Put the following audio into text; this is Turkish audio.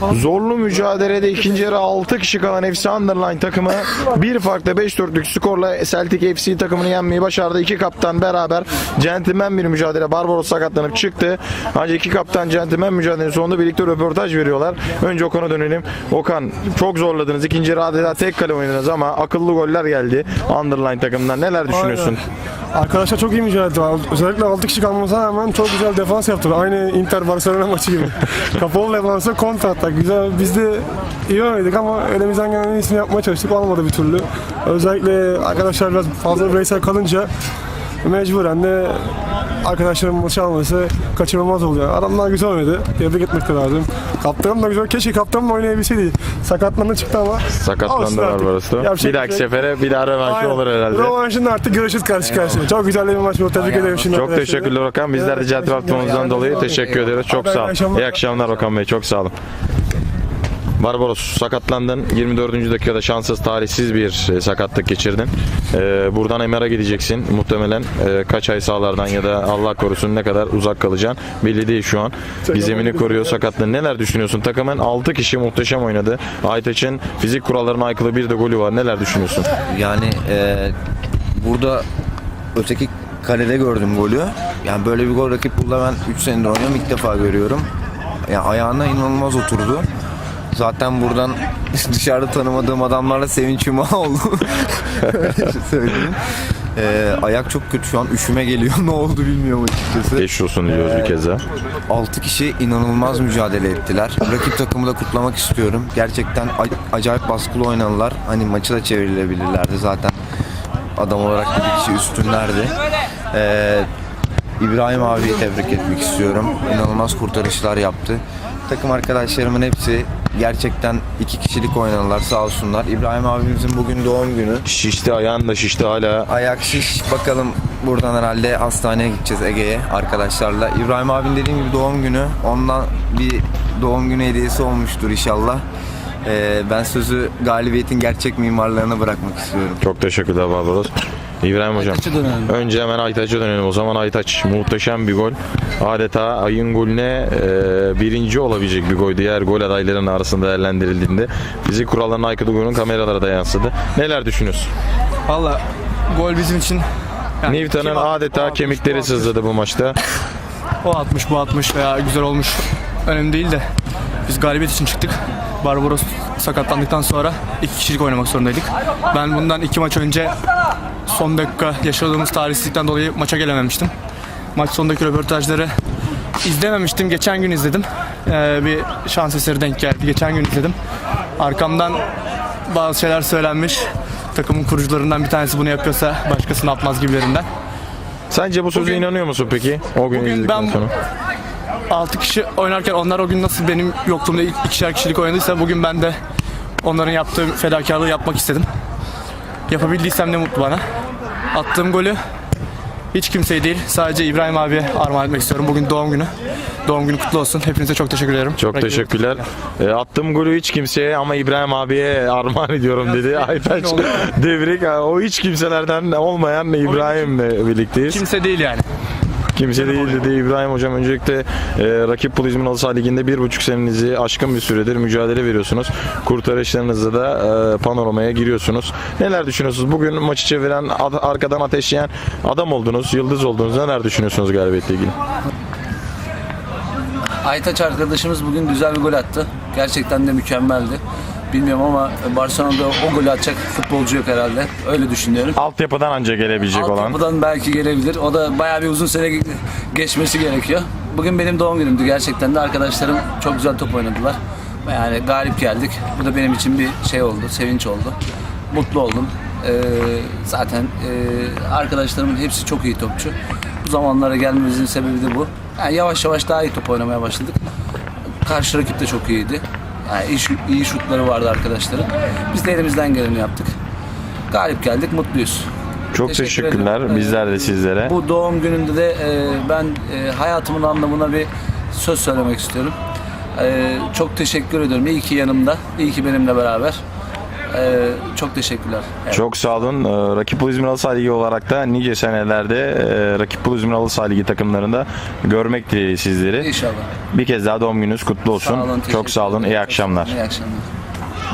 Zorlu mücadelede ikinci yarı 6 kişi kalan FC Underline takımı bir farklı 5-4'lük skorla Celtic FC takımını yenmeyi başardı. İki kaptan beraber centilmen bir mücadele. Barbaros sakatlanıp çıktı. Ancak iki kaptan centilmen mücadelenin sonunda birlikte röportaj veriyorlar. Önce Okan'a dönelim. Okan çok zorladınız. İkinci yarı adeta tek kale oynadınız ama akıllı goller geldi Underline takımından. Neler düşünüyorsun? Arkadaşlar çok iyi mücadele etti. Özellikle 6 kişi kalmasına rağmen çok güzel defans yaptılar. Aynı Inter Barcelona maçı gibi. Kapalı defansa kontra atak. Güzel. Biz de iyi oynadık ama elimizden gelen en iyisini yapmaya çalıştık. Olmadı bir türlü. Özellikle arkadaşlar biraz fazla bireysel kalınca mecburen de arkadaşlarım maçı alması kaçırılmaz oluyor. Adamlar güzel oynadı. Tebrik etmek lazım. Kaptanım da güzel. Keşke kaptanımla oynayabilseydi. Sakatlandı çıktı ama. Sakatlandı. Barbaros'ta. Yapacak Bir dahaki şey sefere bir daha rövanşı olur herhalde. Rövanşında artık görüşürüz karşı karşıya. Çok güzel bir maç oldu. Tebrik ederim şimdi. Çok teşekkürler Okan. Bizler de Atmamızdan dolayı teşekkür ederiz. Çok sağ olun. İyi akşamlar Okan Bey. Çok sağ olun. Barbaros sakatlandın. 24. dakikada şanssız, talihsiz bir e, sakatlık geçirdin. Ee, buradan MR'a gideceksin. Muhtemelen e, kaç ay sahalardan ya da Allah korusun ne kadar uzak kalacaksın. Belli değil şu an. Gizemini koruyor sakatlığın. Neler düşünüyorsun? Takımın 6 kişi muhteşem oynadı. Aytaç'ın fizik kurallarına aykırı bir de golü var. Neler düşünüyorsun? Yani e, burada öteki kalede gördüm golü. Yani böyle bir gol rakip burada ben 3 senedir oynuyorum ilk defa görüyorum. Yani ayağına inanılmaz oturdu. Zaten buradan dışarıda tanımadığım adamlarla sevinç yumağı oldu. Öyle söyleyeyim. E, ayak çok kötü şu an üşüme geliyor. ne oldu bilmiyorum açıkçası. Geçmiş olsun diliyoruz bir kez daha. 6 kişi inanılmaz mücadele ettiler. Rakip takımı da kutlamak istiyorum. Gerçekten a- acayip baskılı oynadılar. Hani maçı da çevrilebilirlerdi zaten. Adam olarak bir kişi üstünlerdi. Ee, İbrahim abiyi tebrik etmek istiyorum. İnanılmaz kurtarışlar yaptı. Takım arkadaşlarımın hepsi gerçekten iki kişilik oynadılar sağ olsunlar. İbrahim abimizin bugün doğum günü. Şişti ayağın da şişti hala. Ayak şiş. Bakalım buradan herhalde hastaneye gideceğiz Ege'ye arkadaşlarla. İbrahim abin dediğim gibi doğum günü. Ondan bir doğum günü hediyesi olmuştur inşallah. Ee, ben sözü galibiyetin gerçek mimarlarına bırakmak istiyorum. Çok teşekkürler Barbaros. İbrahim Hocam. Önce hemen Aytaç'a dönelim. O zaman Aytaç muhteşem bir gol. Adeta ayın golüne e, birinci olabilecek bir gol. Diğer gol adaylarının arasında değerlendirildiğinde fizik kurallarına aykırı golün kameralara da yansıdı. Neler düşünüyorsun? Valla gol bizim için yani atmış, adeta atmış, kemikleri atmış. sızladı bu maçta. O atmış bu atmış veya güzel olmuş önemli değil de biz galibiyet için çıktık. Barbaros sakatlandıktan sonra iki kişilik oynamak zorundaydık. Ben bundan iki maç önce son dakika yaşadığımız talihsizlikten dolayı maça gelememiştim. Maç sonundaki röportajları izlememiştim. Geçen gün izledim. Ee, bir şans eseri denk geldi. Geçen gün izledim. Arkamdan bazı şeyler söylenmiş. Takımın kurucularından bir tanesi bunu yapıyorsa başkası ne yapmaz gibilerinden. Sence bu Bugün- inanıyor musun peki? O gün Bugün ben- sonra. 6 kişi oynarken onlar o gün nasıl benim yokluğumda ilk ikişer kişilik oynadıysa bugün ben de onların yaptığı fedakarlığı yapmak istedim. Yapabildiysem ne mutlu bana. Attığım golü hiç kimseye değil sadece İbrahim abiye armağan etmek istiyorum. Bugün doğum günü. Doğum günü kutlu olsun. Hepinize çok teşekkür ederim. Çok Rakip- teşekkürler. E, attığım golü hiç kimseye ama İbrahim abiye armağan ediyorum dedi. Aytaç. Devrik o hiç kimselerden olmayan İbrahim'le birlikteyiz. Kimse değil yani. Kimse değil dedi İbrahim Hocam. Öncelikle e, rakip Pulizmin Halı Saha Ligi'nde bir buçuk senenizi aşkın bir süredir mücadele veriyorsunuz. Kurtarışlarınızda da e, panoramaya giriyorsunuz. Neler düşünüyorsunuz? Bugün maçı çeviren, ad- arkadan ateşleyen adam oldunuz, yıldız oldunuz. Neler düşünüyorsunuz galibiyetle ilgili? Aytaç arkadaşımız bugün güzel bir gol attı. Gerçekten de mükemmeldi. Bilmiyorum ama Barcelona'da o golü atacak futbolcu yok herhalde. Öyle düşünüyorum. Altyapıdan anca gelebilecek olan. Altyapıdan belki gelebilir. O da bayağı bir uzun süre geçmesi gerekiyor. Bugün benim doğum günümdü gerçekten de. Arkadaşlarım çok güzel top oynadılar. Yani galip geldik. Bu da benim için bir şey oldu, sevinç oldu. Mutlu oldum. Ee, zaten e, arkadaşlarımın hepsi çok iyi topçu. Bu zamanlara gelmemizin sebebi de bu. Yani yavaş yavaş daha iyi top oynamaya başladık. Karşı rakip de çok iyiydi. Yani iyi, iyi şutları vardı arkadaşların. Biz de elimizden geleni yaptık. Galip geldik, mutluyuz. Çok Teşekkür teşekkürler. ederim. Bizler de sizlere. Bu doğum gününde de e, ben e, hayatımın anlamına bir söz söylemek istiyorum. E, çok teşekkür ediyorum. İyi ki yanımda, iyi ki benimle beraber. Ee, çok teşekkürler. Evet. Çok sağ olun. Ee, Rakip Bulu İzmir Halı Ligi olarak da nice senelerde e, Rakip Bulu İzmir Halı Ligi takımlarında görmek dileğiyle sizleri. İnşallah. Bir kez daha doğum gününüz kutlu olsun. Sağ olun, Çok sağ olun. İyi akşamlar. İyi akşamlar.